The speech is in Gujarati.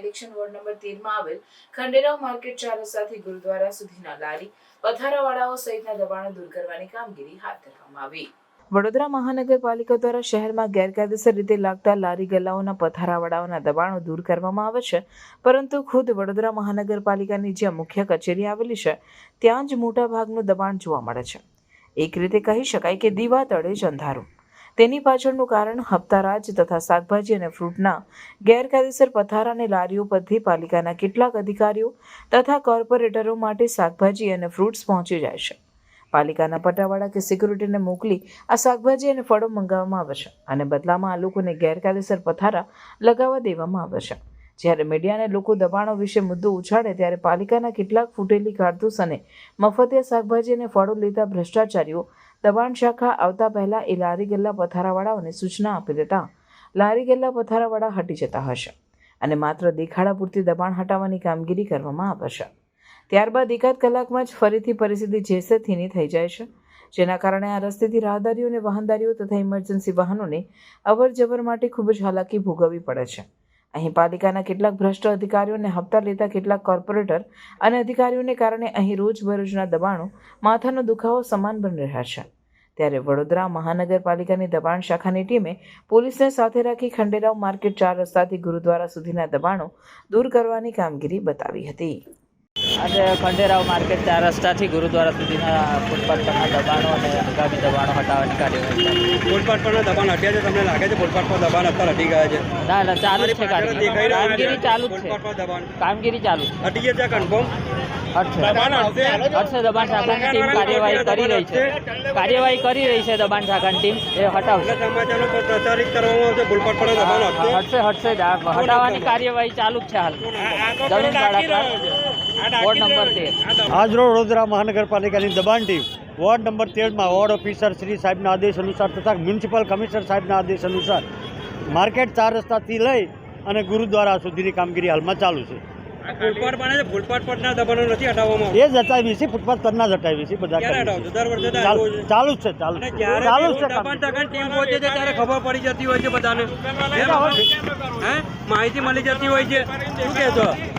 ઇલેક્શન વોર્ડ નંબર તેરમાં આવેલ ખંડેરાવ માર્કેટ ચાર રસ્તાથી ગુરુદ્વારા સુધીના લારી પથારાવાળાઓ સહિતના દબાણો દૂર કરવાની કામગીરી હાથ ધરવામાં આવી. વડોદરા મહાનગરપાલિકા દ્વારા શહેરમાં ગેરકાયદેસર રીતે લાગતા લારી ગલ્લાઓના પથારાવાળાઓના દબાણો દૂર કરવામાં આવે છે, પરંતુ ખુદ વડોદરા મહાનગરપાલિકાની જ્યાં મુખ્ય કચેરી આવેલી છે, ત્યાં જ મોટા ભાગનું દબાણ જોવા મળે છે. એક રીતે કહી શકાય કે દીવા તળે જ અંધારું. તેની પાછળનું કારણ હપ્તારાજ તથા શાકભાજી અને ફ્રૂટના ગેરકાયદેસર પથારા લારીઓ પરથી પાલિકાના કેટલાક અધિકારીઓ તથા કોર્પોરેટરો માટે શાકભાજી અને ફ્રૂટ્સ પહોંચી જાય છે. પાલિકાના પટાવાળા કે સિક્યુરિટીને મોકલી આ શાકભાજી અને ફળો મંગાવવામાં આવે છે અને બદલામાં આ લોકોને ગેરકાયદેસર પથારા લગાવવા દેવામાં આવે છે. જ્યારે મીડિયાને લોકો દબાણો વિશે મુદ્દો ઉછાળે ત્યારે પાલિકાના કેટલાક ફૂટેલી કારતૂસ અને મફતિયા શાકભાજી અને ફળો લેતા ભ્રષ્ટાચારીઓ દબાણ શાખા આવતા પહેલાં એ લારી ગલ્લા પથારાવાળાઓને સૂચના આપી દેતા લારી ગલ્લા પથારાવાળા હટી જતા હશે અને માત્ર દેખાડા પૂરતી દબાણ હટાવવાની કામગીરી કરવામાં આવશે. ત્યારબાદ એકાદ કલાકમાં જ ફરીથી પરિસ્થિતિ જેસે થીની થઈ જાય છે, જેના કારણે આ રસ્તેથી રાહદારીઓ અને વાહનદારીઓ તથા ઇમરજન્સી વાહનોને અવર જવર માટે ખૂબ જ હાલાકી ભોગવવી પડે છે. અહીં પાલિકાના કેટલાક ભ્રષ્ટ અધિકારીઓને હપ્તા લેતા કેટલાક કોર્પોરેટર અને અધિકારીઓને કારણે અહીં રોજબરોજના દબાણો માથાનો દુખાવો સમાન બની રહ્યા છે. ત્યારે વડોદરા મહાનગરપાલિકાની દબાણ શાખાની ટીમે પોલીસને સાથે રાખી ખંડેરાવ માર્કેટ ચાર રસ્તાથી ગુરુદ્વારા સુધીના દબાણો દૂર કરવાની કામગીરી બતાવી હતી. આજે ખંડેરાવ માર્કેટ ચાર રસ્તાથી ગુરુદ્વારા સુધીના ફૂટપાથ પરના દબાણો અને આગામી દબાણો હટાવવાની કાર્યવાહી ફૂટપાથ છે. દબાણ હટ્યા છે? તમને લાગે છે ફૂટપાથ પર દબાણ અત્યારે હટી ગયા છે? ના ના ચાલુ છે કામગીરી. ચાલુ છે. કામગીરી ચાલુ હટી ગયા છે કન્ફર્મ હટશે દબાણ હટશે હટશે દબાણ શાખાની ટીમ કાર્યવાહી કરી રહી છે. કાર્યવાહી કરી રહી છે દબાણ શાખાની ટીમ એ હટાવશે. હટશે હટશે. હટાવવાની કાર્યવાહી ચાલુ જ છે હાલ. જમીન ભાડા વોર્ડ નંબર તેર. આજરોજ વડોદરા મહાનગરપાલિકાની દબાણ ટીમ વોર્ડ નંબર તેરમાં વોર્ડ ઓફિસર શ્રી સાહેબના આદેશ અનુસાર તથા મ્યુનિસિપલ કમિશનર સાહેબના આદેશ અનુસાર માર્કેટ ચાર રસ્તાથી લઈ અને ગુરુદ્વારા સુધીની કામગીરી હાલમાં ચાલુ છે. બોલપાટ બને છે બોલપાટ પરના દબાણો નથી હટાવવામાં એ જ હટાવી છે ફૂટપાથ પરના જ હટાવી છે બધા દર વર્ષે ચાલુ જ. છે ચાલુ. ચાલુ જ છે દબાણ. ટીમ પહોંચે છે ત્યારે ખબર પડી જતી હોય છે બધાને. હે? માહિતી મળી જતી હોય છે. શું કહેશો?